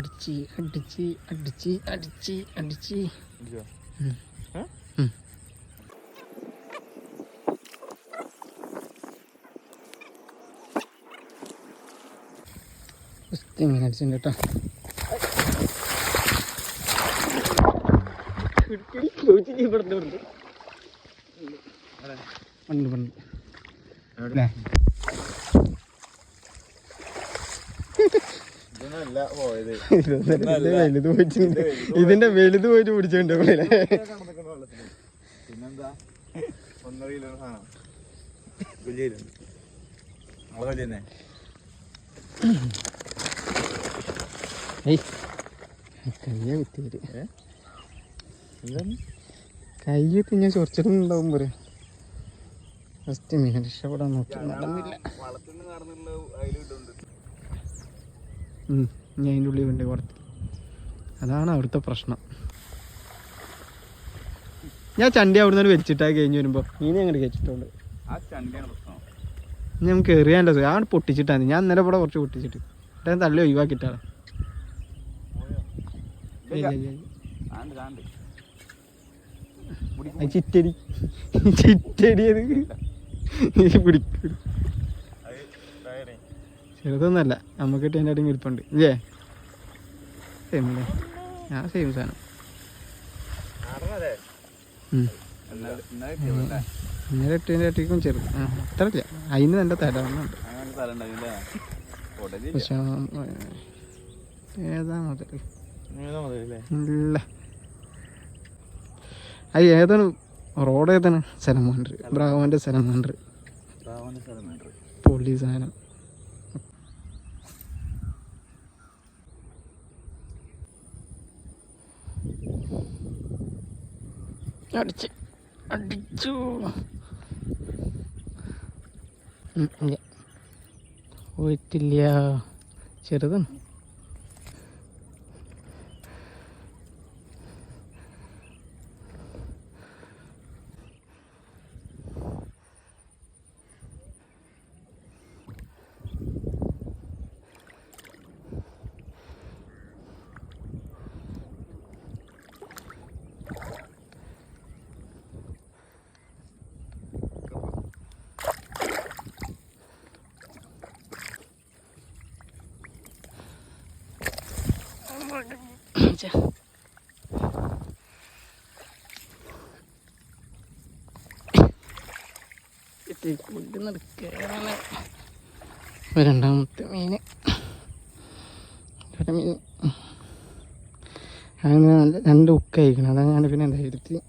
അടിച്ച് അടിച്ച് അടിച്ച് അടിച്ച് അടിച്ച്. ഇങ്ങനെ അടിച്ചിട്ടുണ്ട് കേട്ടോ. പണ്ട് പണ്ട് വലുത് പോയിട്ട് ഇതിന്റെ വലുത് പോയിട്ട് പിടിച്ചോണ്ട് വെള്ളത്തിൽ. പിന്നെന്താ? ഒന്നര കിലോ സാധനം. കയ്യ കുത്തിയത്. കൈ കുത്തി ഞാൻ ചൊറിച്ചിട്ടുണ്ടാവും പറയാം ഫസ്റ്റ് മീൻ രക്ഷപ്പെടാൻ നോക്കി. നടന്നില്ല. ഞാൻ അതിന്റെ ഉള്ളിൽ കൊണ്ട് കുറച്ച് അതാണ് അവിടുത്തെ പ്രശ്നം. ഞാൻ ചണ്ടി അവിടുന്ന് ഒരു വെച്ചിട്ടാ കഴിഞ്ഞ് വരുമ്പോൾ മീനെ അങ്ങോട്ട് കഴിച്ചിട്ടുണ്ട് ഞാൻ നമുക്ക് എറിയാന്റെ ഞാൻ പൊട്ടിച്ചിട്ടാണ് ഞാൻ ഇന്നലെ ഇവിടെ കുറച്ച് പൊട്ടിച്ചിട്ട്. എന്നിട്ട് ഞാൻ തള്ളി ഒഴിവാക്കിയിട്ടാണ്. ചിറ്റടി. ചിറ്റടി അത്. നീ പിടിക്കും. ചെറുതൊന്നല്ല നമുക്ക് എന്റെ അടിയും ഇരിപ്പുണ്ട് ഇല്ലേ? സെയിം അല്ലേ? ഞാൻ സെയിം സാധനം. ഇന്നലെ എട്ടിന്റെ അട്ടിക്കും ചെറുത്. ആ അത്ര ഇല്ല. അതിന് നല്ല പക്ഷെ ഏതാ മുതൽ ഇല്ല. അത് ഏതാണ്? റോഡ് ഏതാണ്? സലമാൻഡർ ബ്രാവോന്റെ സലമാൻഡർ പൊള്ളി സാധനം. അടിച്ച് അടിച്ചു. പോയിട്ടില്ല. ചെറുതാണ്. രണ്ടാമത്തെ മീന് ഒരു മീൻ. അങ്ങനെ രണ്ട് ഉക്കായിരിക്കണം അതാണ് ഞാൻ പിന്നെ എന്താ വെച്ചത്.